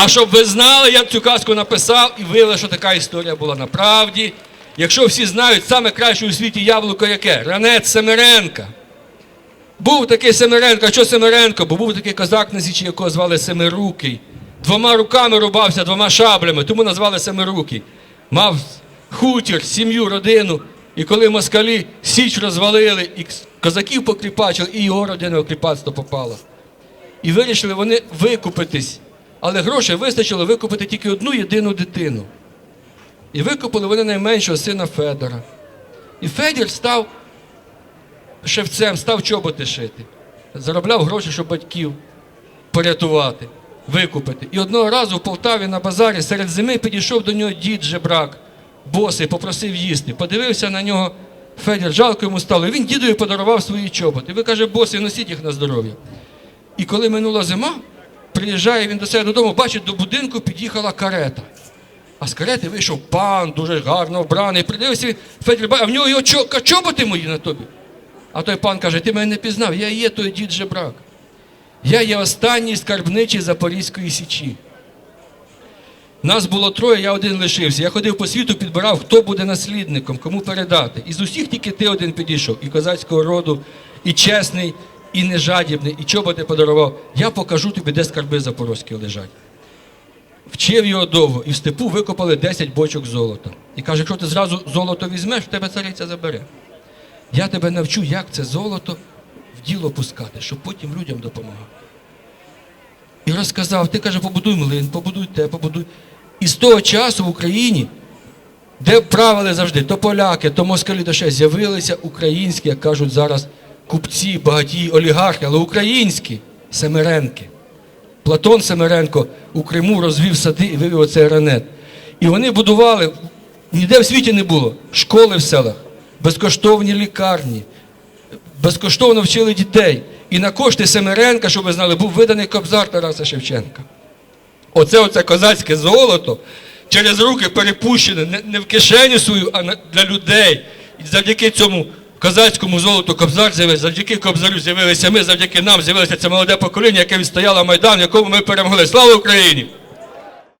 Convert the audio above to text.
А щоб ви знали, я цю казку написав і виявили, що така історія була направді. Якщо всі знають, саме краще у світі яблуко яке? Ранець Семеренка. Був такий Семеренко, а що Семеренко? Бо був такий козак на Січі, якого звали Семирукий. Двома руками рубався, двома шаблями, тому назвали Семирукий. Мав хутір, сім'ю, родину. І коли москалі Січ розвалили, і козаків покріпачили, і його родина в кріпацтво попала. І вирішили вони викупитись. Але грошей вистачило викупити тільки одну єдину дитину. І викупили вони найменшого сина Федора. І Федір став шевцем, став чоботи шити. Заробляв гроші, щоб батьків порятувати, викупити. І одного разу в Полтаві на базарі серед зими підійшов до нього дід жебрак, босий, попросив їсти. Подивився на нього Федір, жалко йому стало. І він дідові подарував свої чоботи. Ви каже, босий, носіть їх на здоров'я. І коли минула зима, приїжджає він до себе додому, бачить, до будинку під'їхала карета. А з карети вийшов пан, дуже гарно вбраний. Придивився, Федір, а в нього його чоботи мої на тобі. А той пан каже: ти мене не пізнав, я є той дід жебрак. Я є останній скарбничий Запорізької січі. Нас було троє, я один лишився. Я ходив по світу, підбирав, хто буде наслідником, кому передати. І з усіх тільки ти один підійшов, і козацького роду, і чесний, і нежадібний, і чоботи подарував. Я покажу тобі, де скарби запорозькі лежать. Вчив його довго, і в степу викопали 10 бочок золота. І каже, якщо ти зразу золото візьмеш, в тебе цариця забере. Я тебе навчу, як це золото в діло пускати, щоб потім людям допомагати. І розказав, ти каже, побудуй млин, побудуй те, побудуй. І з того часу в Україні, де правили завжди, то поляки, то москалі, то ще з'явилися українські, як кажуть зараз, купці, багатії, олігархи, але українські Семеренки. Платон Семеренко у Криму розвів сади і вивів оцей ранет. І вони будували, ніде в світі не було, школи в селах, безкоштовні лікарні, безкоштовно вчили дітей. І на кошти Семеренка, щоб ви знали, був виданий кобзар Тараса Шевченка. Оце оце козацьке золото через руки перепущене не, не в кишеню свою, а для людей. І завдяки цьому козацькому золоту кобзар з'явився, завдяки кобзарю з'явилися ми, завдяки нам з'явилося це молоде покоління, яке відстояло Майдан, якому ми перемогли. Слава Україні!